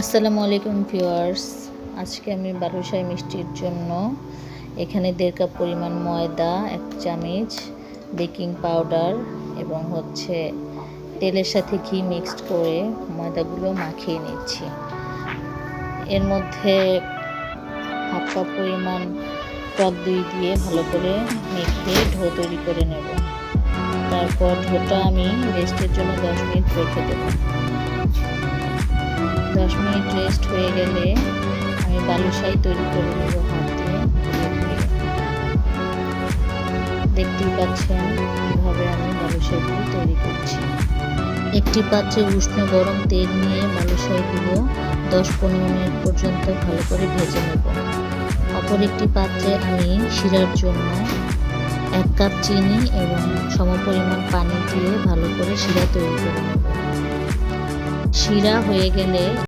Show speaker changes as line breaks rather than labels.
আসসালামু আলাইকুম ভিউয়ার্স। আজকে আমি বালুশাই মিষ্টির জন্য এখানে দেড় কাপ পরিমাণ ময়দা, এক চামচ বেকিং পাউডার এবং হচ্ছে তেলের সাথে ঘি মিক্সড করে ময়দাগুলো মাখিয়ে নিচ্ছি। এর মধ্যে হাফ কাপ পরিমাণ টক দই দিয়ে ভালো করে মেখে ঢো তৈরি করে নেব। তারপর ঢোটা আমি রেস্টের জন্য দশ মিনিট রেখে দেবো। দশ মিনিট রেস্ট হয়ে গেলে আমি বালুশাই তৈরি করে নেব হাত। দিয়ে। দেখতেই পাচ্ছেন কীভাবে আমি বালুশাইগুলো তৈরি করছি। একটি পাত্রে উষ্ণ গরম তেল নিয়ে বালুশাইগুলো দশ পনেরো মিনিট পর্যন্ত ভালো করে ভেজে নেব। অপর একটি পাত্রে আমি শিরার জন্য এক কাপ চিনি এবং সমপরিমাণ পানি দিয়ে ভালো করে শিরা তৈরি করে নেব। শিরা হয়ে গেলে